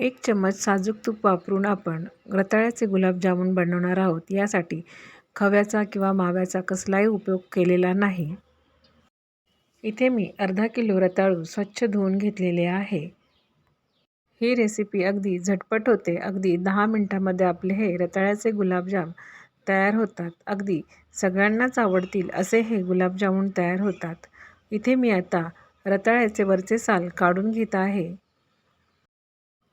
एक चम्मच साजूक तूप वापरून आपण रताळ्याचे गुलाबजामुन बनवणार आहोत. यासाठी खव्याचा किंवा माव्याचा कसलाही उपयोग केलेला नाही. इथे मी अर्धा किलो रताळू स्वच्छ धुवून घेतलेले आहे. ही रेसिपी अगदी झटपट होते. अगदी दहा मिनटामध्ये आपले हे रताळ्याचे गुलाबजाम तयार होतात. अगदी सगळ्यांनाच आवडतील असे हे गुलाबजामुन तयार होतात. इथे मी आता रताळ्याचे वरचे साल काढून घेत आहे.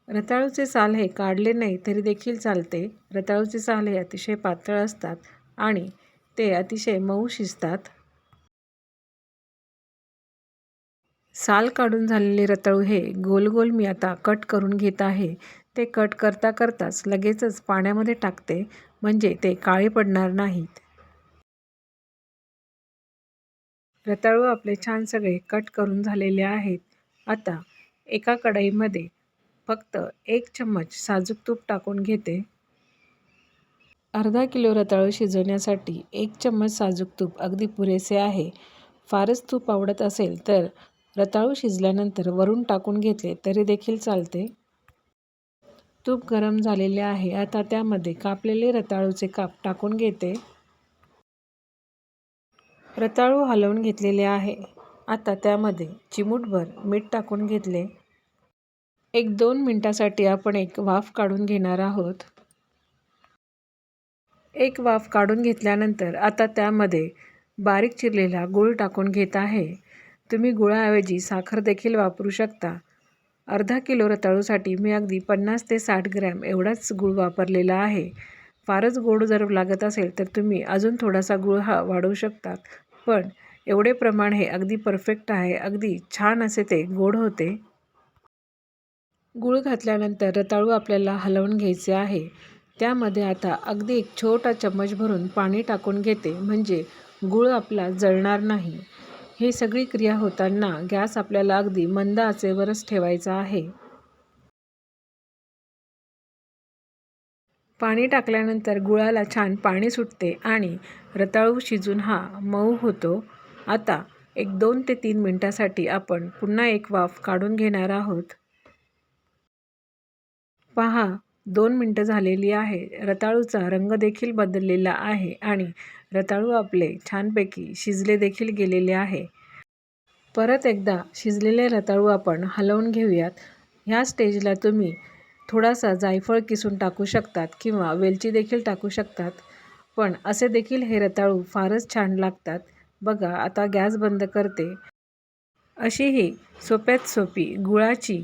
रताळूचे साल हे काढले नाही तरी देखील चालते. रताळूचे साल हे अतिशय पातळ असतात आणि ते अतिशय मऊ शिजतात. साल काढून झालेले रताळू हे गोल गोल मी आता कट करून घेत आहे. ते कट करता करताच लगेचच पाण्यामध्ये टाकते म्हणजे ते काळे पडणार नाहीत. रताळू आपले छान सगळे कट करून झालेले आहेत. आता एका कढईमध्ये फक्त एक चम्मच साजूक तूप टाकून घेते. अर्धा किलो रताळू शिजवण्यासाठी एक चम्मच साजूक तूप अगदी पुरेसे आहे. फारच तूप आवडत असेल तर रताळू शिजल्यानंतर वरून टाकून घेतले तरी देखील चालते. तूप गरम झालेले आहे. आता त्यामध्ये कापलेले रताळूचे काप टाकून घेते. रताळू हलवून घेतलेले आहे. आता त्यामध्ये चिमूटभर मीठ टाकून घेतले. एक दोन मिनटासाठी आपण एक वाफ काढून घेणार आहोत. एक वाफ काढून घेतल्यानंतर आता त्यामध्ये बारीक चिरलेला गूळ टाकून घेत आहे. तुम्ही गुळाऐवजी साखर देखील वापरू शकता. अर्धा किलो रताळूसाठी मी अगदी पन्नास ते साठ ग्रॅम एवढाच गूळ वापरलेला आहे. फारच गोड जर लागत असेल तर तुम्ही अजून थोडासा गूळ हा वाढवू शकतात. पण एवढे प्रमाण हे अगदी परफेक्ट आहे. अगदी छान असे ते गोड होते. गूळ घातल्यानंतर रताळू आपल्याला हलवून घ्यायचे आहे. त्यामध्ये आता अगदी एक छोटा चम्मच भरून पाणी टाकून घेते म्हणजे गूळ आपला जळणार नाही. हे सगळी क्रिया होताना गॅस आपल्याला अगदी मंद आचेवरच ठेवायचा आहे. पाणी टाकल्यानंतर गुळाला छान पाणी सुटते आणि रताळू शिजून हा मऊ होतो. आता एक दोन ते तीन मिनटासाठी आपण पुन्हा एक वाफ काढून घेणार आहोत. पहा दोन मिनटं झालेली आहे. रताळूचा रंग देखील बदललेला आहे आणि रताळू आपले छानपैकी शिजले देखील गेलेले आहे. परत एकदा शिजलेले रताळू आपण हलवून घेऊयात. ह्या स्टेजला तुम्ही थोडासा जायफळ किसून टाकू शकतात किंवा वेलची देखील टाकू शकतात. पण असे देखील हे रताळू फारच छान लागतात. बघा आता गॅस बंद करते. अशी ही सोप्यात सोपी गुळाची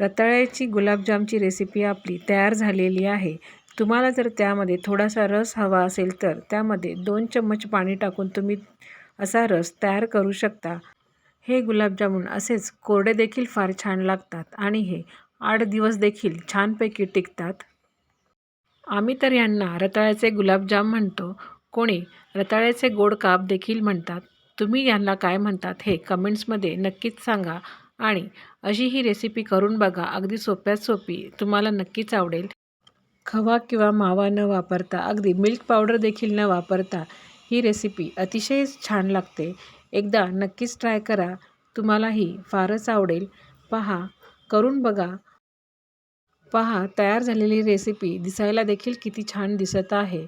रताळ्याची गुलाबजामची रेसिपी आपली तयार झालेली आहे. तुम्हाला जर त्यामध्ये थोडासा रस हवा असेल तर त्यामध्ये दोन चम्मच पाणी टाकून तुम्ही असा रस तयार करू शकता. हे गुलाबजामुन असेच कोरडे देखील फार छान लागतात आणि हे आठ दिवस देखील छानपैकी टिकतात. आम्ही तर यांना रताळ्याचे गुलाबजाम म्हणतो. कोणी रताळ्याचे गोड काप देखील म्हणतात. तुम्ही यांना काय म्हणतात हे कमेंट्समध्ये नक्कीच सांगा. आणि अशी ही रेसिपी करून बघा. अगदी सोप्यात सोपी. तुम्हाला नक्कीच आवडेल. खवा किंवा मावा न वापरता अगदी मिल्क पावडर देखील न वापरता ही रेसिपी अतिशय छान लागते. एकदा नक्कीच ट्राय करा. तुम्हालाही फारच आवडेल. पहा. करून बघा. पहा तयार झालेली रेसिपी दिसायला देखील किती छान दिसत आहे.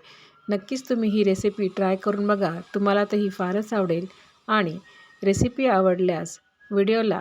नक्कीच तुम्ही ही रेसिपी ट्राय करून बघा. तुम्हाला तर ही फारच आवडेल. आणि रेसिपी आवडल्यास व्हिडिओला